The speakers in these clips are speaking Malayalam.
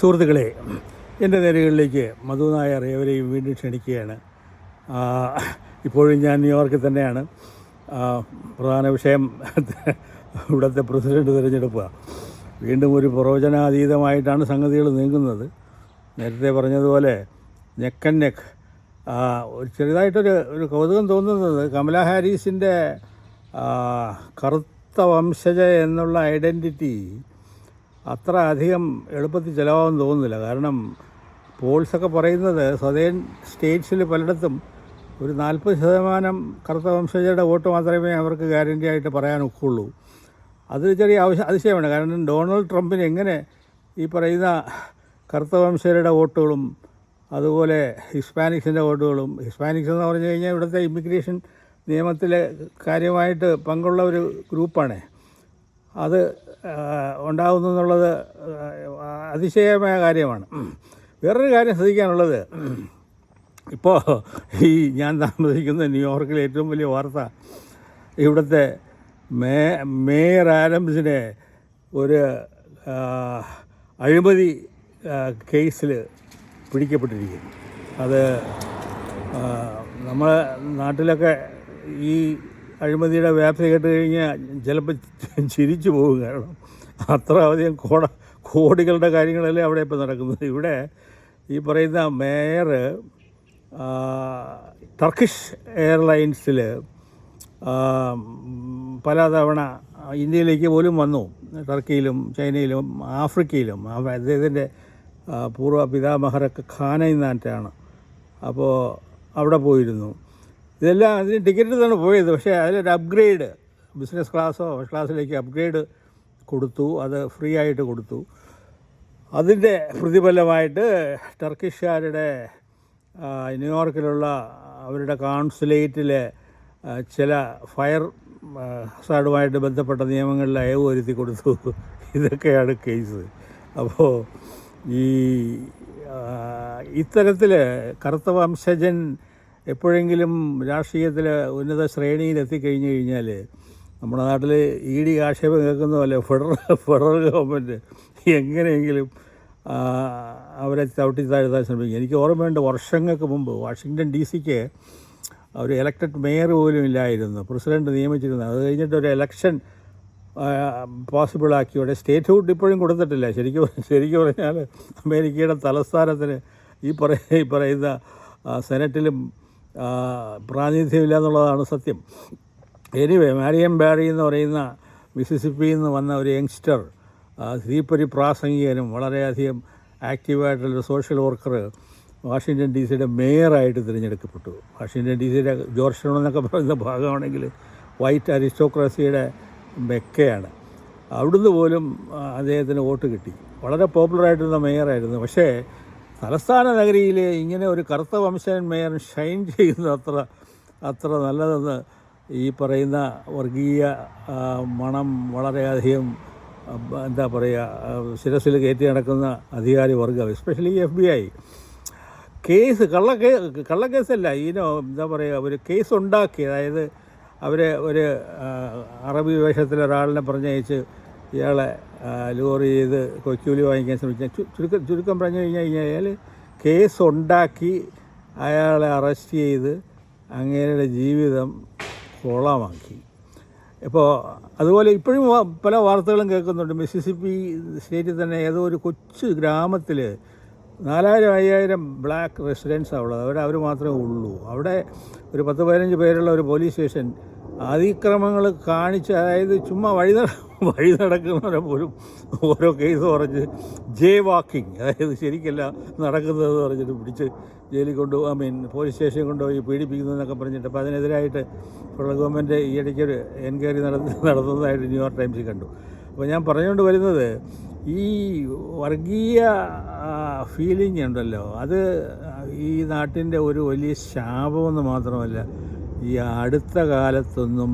സുഹൃത്തുക്കളെ എന്റെ നേരുകളിലേക്ക് മധു നായർ ഏവരെയും വീണ്ടും ക്ഷണിക്കുകയാണ്. ഇപ്പോഴും ഞാൻ ന്യൂയോർക്കിൽ തന്നെയാണ്. പ്രധാന വിഷയം ഇവിടുത്തെ പ്രസിഡന്റ് തിരഞ്ഞെടുപ്പാണ് വീണ്ടും ഒരു പ്രവചനാതീതമായിട്ടാണ് സംഗതികൾ നീങ്ങുന്നത്. നേരത്തെ പറഞ്ഞതുപോലെ നെക്കൻ നെക്ക് ഒരു ചെറുതായിട്ടൊരു ഒരു കൗതുകം തോന്നുന്നത് കമല ഹാരിസിന്റെ കറുത്ത വംശജ എന്നുള്ള ഐഡന്റിറ്റി അത്ര അധികം എളുപ്പത്തിൽ ചിലവാകുമെന്ന് തോന്നുന്നില്ല. കാരണം പോൾസൊക്കെ പറയുന്നത് സദേൺ സ്റ്റേറ്റ്സിൽ പലയിടത്തും ഒരു നാൽപ്പത് ശതമാനം കറുത്ത വംശജരുടെ വോട്ട് മാത്രമേ അവർക്ക് ഗ്യാരണ്ടി ആയിട്ട് പറയാൻ ഒക്കുള്ളൂ. അത് ചെറിയ ആവശ്യം അതിശയമാണ്. കാരണം ഡൊണാൾഡ് ട്രംപിന് എങ്ങനെ ഈ പറയുന്ന കറുത്ത വംശജരുടെ വോട്ടുകളും അതുപോലെ ഹിസ്പാനിക്സിന്റെ വോട്ടുകളും ഹിസ്പാനിക്സ് എന്ന് പറഞ്ഞു കഴിഞ്ഞാൽ ഇവിടുത്തെ ഇമിഗ്രേഷൻ നിയമത്തിലെ കാര്യമായിട്ട് പങ്കുള്ള ഒരു ഗ്രൂപ്പാണ്. അത് ഉണ്ടാകുന്നു എന്നുള്ളത് അതിശയമായ കാര്യമാണ്. വേറൊരു കാര്യം ശ്രദ്ധിക്കാനുള്ളത്. ഇപ്പോൾ ഈ ഞാൻ താമസിക്കുന്ന ന്യൂയോർക്കിലെ ഏറ്റവും വലിയ വാർത്ത ഇവിടുത്തെ മേ മേയർ ആരംസിനെ ഒരു അഴിമതി കേസിൽ പിടിക്കപ്പെട്ടിരിക്കുന്നു. അത് നമ്മളെ നാട്ടിലൊക്കെ ഈ അഴിമതിയുടെ വ്യാപ്തി കേട്ട് കഴിഞ്ഞാൽ ചിലപ്പോൾ ചിരിച്ചു പോകും കാരണം അത്ര അധികം കോട കോടികളുടെ കാര്യങ്ങളല്ലേ അവിടെ ഇപ്പോൾ നടക്കുന്നത്. ഇവിടെ ഈ പറയുന്ന മേയർ ടർക്കിഷ് എയർലൈൻസിൽ പലതവണ ഇന്ത്യയിലേക്ക് പോലും വന്നു. ടർക്കിയിലും ചൈനയിലും ആഫ്രിക്കയിലും. അദ്ദേഹത്തിന്റെ പൂർവ പിതാമഹരൊക്കെ ഖാനയിൽ നിന്നായിട്ടാണ് അപ്പോൾ അവിടെ പോയിരുന്നു. ഇതെല്ലാം അതിന് ടിക്കറ്റ് തന്നെ പോയത്. പക്ഷേ അതിലൊരു അപ്ഗ്രേഡ് ബിസിനസ് ക്ലാസ്സോ ഫസ്റ്റ് ക്ലാസ്സിലേക്ക് അപ്ഗ്രേഡ് കൊടുത്തു. അത് ഫ്രീ ആയിട്ട് കൊടുത്തു. അതിന്റെ പ്രതിഫലമായിട്ട് ടർക്കിഷുകാരുടെ ന്യൂയോർക്കിലുള്ള അവരുടെ കോൺസുലേറ്റിലെ ചില ഫയർ ഹസാഡുമായിട്ട് ബന്ധപ്പെട്ട നിയമങ്ങളിൽ അയവ് വരുത്തി കൊടുത്തു. ഇതൊക്കെയാണ് കേസ് അപ്പോൾ ഈ ഇത്തരത്തിൽ കറുത്ത വംശജൻ എപ്പോഴെങ്കിലും രാഷ്ട്രീയത്തിൽ ഉന്നത ശ്രേണിയിൽ എത്തിക്കഴിഞ്ഞു കഴിഞ്ഞാൽ നമ്മുടെ നാട്ടിൽ ഇ ഡി ആക്ഷേപം കേൾക്കുന്ന പോലെ ഫെഡറൽ ഫെഡറൽ ഗവൺമെന്റ് എങ്ങനെയെങ്കിലും അവരെ ചവിട്ടി താഴ്ത്താൻ ശ്രമിക്കും. എനിക്ക് ഓർമ്മയുണ്ട് വർഷങ്ങൾക്ക് മുമ്പ് വാഷിങ്ടൺ ഡി സിക്ക് ഒരു ഇലക്ടഡ് മേയർ പോലും ഇല്ലായിരുന്നു. പ്രസിഡന്റ് നിയമിച്ചിരുന്നത്. അത് കഴിഞ്ഞിട്ട് ഒരു ഇലക്ഷൻ പോസിബിളാക്കിയോടെ സ്റ്റേറ്റ് ഹുഡ് ഇപ്പോഴും കൊടുത്തിട്ടില്ല. ശരിക്കും ശരിക്കും പറഞ്ഞാൽ അമേരിക്കയുടെ തലസ്ഥാനത്തിന് ഈ ഈ പറയുന്ന സെനറ്റിലും പ്രാതിനിധ്യമില്ല എന്നുള്ളതാണ് സത്യം. എനിവേ മാരിയം ബാരി എന്ന് പറയുന്ന മിസിസിപ്പിയിൽ നിന്ന് വന്ന ഒരു യങ്സ്റ്റർ തീപ്പൊരി പ്രാസംഗികനും വളരെയധികം ആക്റ്റീവായിട്ടുള്ളൊരു സോഷ്യൽ വർക്കർ വാഷിങ്ടൺ ഡി സിയുടെ മേയറായിട്ട് തിരഞ്ഞെടുക്കപ്പെട്ടു. വാഷിങ്ടൺ ഡി സിയുടെ ജോർജ് എന്നൊക്കെ പറയുന്ന ഭാഗമാണെങ്കിൽ വൈറ്റ് അരിസ്റ്റോക്രസിയുടെ മെക്കയാണ്. അവിടുന്ന് പോലും അദ്ദേഹത്തിന് വോട്ട് കിട്ടി. വളരെ പോപ്പുലറായിട്ടുള്ള മേയറായിരുന്നു. പക്ഷേ തലസ്ഥാന നഗരിയിൽ ഇങ്ങനെ ഒരു കറുത്ത വംശൻ മേയർ ഷൈൻ ചെയ്യുന്നത് അത്ര അത്ര നല്ലതെന്ന് ഈ പറയുന്ന വർഗീയ മണം വളരെയധികം എന്താ പറയുക ശിരസിൽ കയറ്റി നടക്കുന്ന അധികാരി വർഗം especially F B I case കള്ളക്കേ കള്ളക്കേസല്ല ഈനോ എന്താ പറയുക ഒരു കേസ് ഉണ്ടാക്കി അതായത് അവരെ ഒരു അറബി വേഷത്തിൽ ഒരാളിനെ പറഞ്ഞയച്ച് ഇയാളെ ലോറി ചെയ്ത് കൊച്ചൂലി വാങ്ങിക്കാൻ ശ്രമിച്ച ചുരുക്കം ചുരുക്കം പറഞ്ഞു കഴിഞ്ഞു കഴിഞ്ഞാൽ കേസ് ഉണ്ടാക്കി അയാളെ അറസ്റ്റ് ചെയ്ത് അങ്ങേരുടെ ജീവിതം കൊളമാക്കി. ഇപ്പോൾ അതുപോലെ ഇപ്പോഴും പല വാർത്തകളും കേൾക്കുന്നുണ്ട്. മിസിസിപ്പി സ്റ്റേറ്റിൽ തന്നെ ഏതോ ഒരു കൊച്ചു ഗ്രാമത്തിൽ നാലായിരം അയ്യായിരം ബ്ലാക്ക് റെസിഡൻസ് ഉള്ളത്. അവിടെ അവർ മാത്രമേ ഉള്ളൂ. അവിടെ ഒരു പത്ത് പതിനഞ്ച് പേരുള്ള ഒരു പോലീസ് സ്റ്റേഷൻ അതിക്രമങ്ങൾ കാണിച്ച് അതായത് ചുമ്മാ വഴി വഴി നടക്കുന്നവരെ പോലും ഓരോ കേസ് പറഞ്ഞ് ജേ വാക്കിംഗ് അതായത് ശരിക്കല്ല നടക്കുന്നത് പറഞ്ഞിട്ട് പിടിച്ച് ജയിലിൽ കൊണ്ടുപോകും ഐ മീൻ പോലീസ് സ്റ്റേഷനിൽ കൊണ്ടുപോയി പീഡിപ്പിക്കുന്നു എന്നൊക്കെ പറഞ്ഞിട്ട് അപ്പോൾ അതിനെതിരായിട്ട് ഫെഡറൽ ഗവൺമെന്റ് ഈ ഇടയ്ക്ക് ഒരു എൻക്വയറി നടത്തി നടത്തുന്നതായിട്ട് ന്യൂയോർക്ക് ടൈംസിൽ കണ്ടു. അപ്പോൾ ഞാൻ പറഞ്ഞുകൊണ്ട് വരുന്നത് ഈ വർഗീയ ഫീലിംഗ് ഉണ്ടല്ലോ. അത് ഈ നാട്ടിന്റെ ഒരു വലിയ ശാപമെന്ന് മാത്രമല്ല ഈ അടുത്ത കാലത്തൊന്നും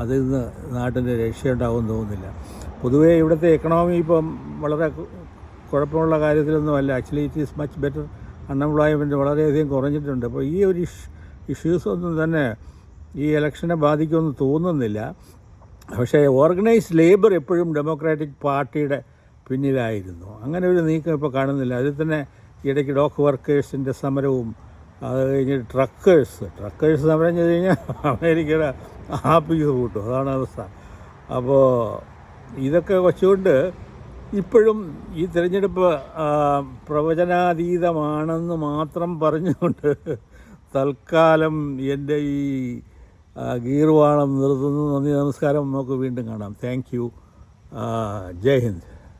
അതിൽ നിന്ന് നാട്ടിന്റെ രക്ഷയുണ്ടാവുമെന്ന് തോന്നുന്നില്ല. പൊതുവേ ഇവിടുത്തെ എക്കണോമി ഇപ്പം വളരെ കുഴപ്പമുള്ള കാര്യത്തിലൊന്നുമല്ല. Actually it is much better unemployment വളരെയധികം കുറഞ്ഞിട്ടുണ്ട്. അപ്പോൾ ഈ ഒരു ഇഷ് ഇഷ്യൂസ് ഒന്നും തന്നെ ഈ ഇലക്ഷനെ ബാധിക്കുമെന്ന് തോന്നുന്നില്ല. പക്ഷേ ഓർഗനൈസ്ഡ് ലേബർ എപ്പോഴും ഡെമോക്രാറ്റിക് പാർട്ടിയുടെ പിന്നിലായിരുന്നു. അങ്ങനെ ഒരു നീക്കം ഇപ്പോൾ കാണുന്നില്ല. അതിൽ തന്നെ ഇടയ്ക്ക് ഡോക്ക് വർക്കേഴ്സിന്റെ സമരവും അത് കഴിഞ്ഞ് ട്രക്കേഴ്സ് ട്രക്കേഴ്സ് എന്ന് പറഞ്ഞു കഴിഞ്ഞാൽ അമേരിക്കയുടെ ആപ്പീസ് കൂട്ടും. അതാണ് അവസ്ഥ. അപ്പോൾ ഇതൊക്കെ വച്ചുകൊണ്ട് ഇപ്പോഴും ഈ തിരഞ്ഞെടുപ്പ് പ്രവചനാതീതമാണെന്ന് മാത്രം പറഞ്ഞുകൊണ്ട് തൽക്കാലം എന്റെ ഈ ഗീർവാളം നിർത്തുന്നു. നന്ദി നമസ്കാരം. നമുക്ക് വീണ്ടും കാണാം. Thank you Jai Hind.